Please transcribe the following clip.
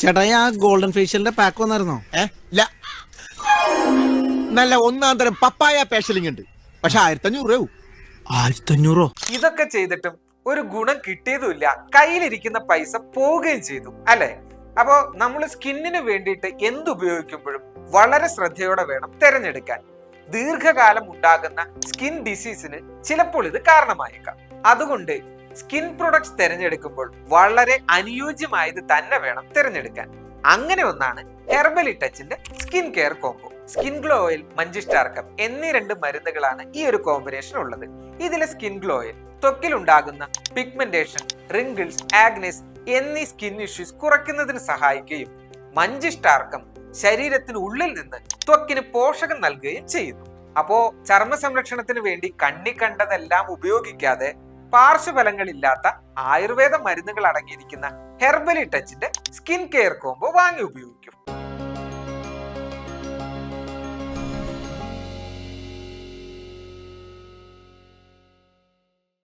ചേട്ടാ ആ golden ഫേഷ്യലിന്റെ pack വന്നായിരുന്നോ? ഇല്ല. നല്ല ഒന്നാം തരം പപ്പായ ഫേഷ്യലിംഗ് ഉണ്ട്. പക്ഷെ ആയിരത്തി അഞ്ഞൂറ് രൂപ ആയിരത്തി അഞ്ഞൂറോ ഇതൊക്കെ ചെയ്തിട്ടും ഒരു ഗുണം കിട്ടിയതുമില്ല. കയ്യിലിരിക്കുന്ന പൈസ പോവുകയും ചെയ്തു അല്ലെ? അപ്പോ നമ്മൾ സ്കിന്നിന് വേണ്ടിയിട്ട് എന്ത് ഉപയോഗിക്കുമ്പോഴും വളരെ ശ്രദ്ധയോടെ വേണം തിരഞ്ഞെടുക്കാൻ. ദീർഘകാലം ഉണ്ടാകുന്ന സ്കിൻ ഡിസീസിന് ചിലപ്പോൾ ഇത് കാരണമായേക്കാം. അതുകൊണ്ട് സ്കിൻ പ്രൊഡക്ട്സ് തിരഞ്ഞെടുക്കുമ്പോൾ വളരെ അനുയോജ്യമായത് തന്നെ വേണം തിരഞ്ഞെടുക്കാൻ. അങ്ങനെ ഒന്നാണ് herbally ടച്ചിന്റെ skin care combo. Skin glow oil മഞ്ചിഷ്ടാർക്കം എന്നീ രണ്ട് മരുന്നുകളാണ് ഈ ഒരു കോമ്പിനേഷൻ ഉള്ളത്. ഇതിലെ സ്കിൻ ഗ്ലോ ഓയിൽ ത്വക്കിലുണ്ടാകുന്ന പിഗ്മെന്റേഷൻ റിങ്കിൾസ് ആഗ്നസ് എന്നീ സ്കിൻ ഇഷ്യൂസ് കുറയ്ക്കുന്നതിന് സഹായിക്കുകയും മഞ്ചിഷ്ടാർക്കം ശരീരത്തിന് ഉള്ളിൽ നിന്ന് ത്വക്കിന് പോഷകം നൽകുകയും ചെയ്യുന്നു. അപ്പോ ചർമ്മ സംരക്ഷണത്തിന് വേണ്ടി കണ്ണി കണ്ടതെല്ലാം ഉപയോഗിക്കാതെ പാർശ്വഫലങ്ങളില്ലാത്ത ആയുർവേദ മരുന്നുകൾ അടങ്ങിയിരിക്കുന്ന ഹെർബലി ടച്ചിന്റെ സ്കിൻ കെയർ കോംബോ വാങ്ങി ഉപയോഗിക്കും.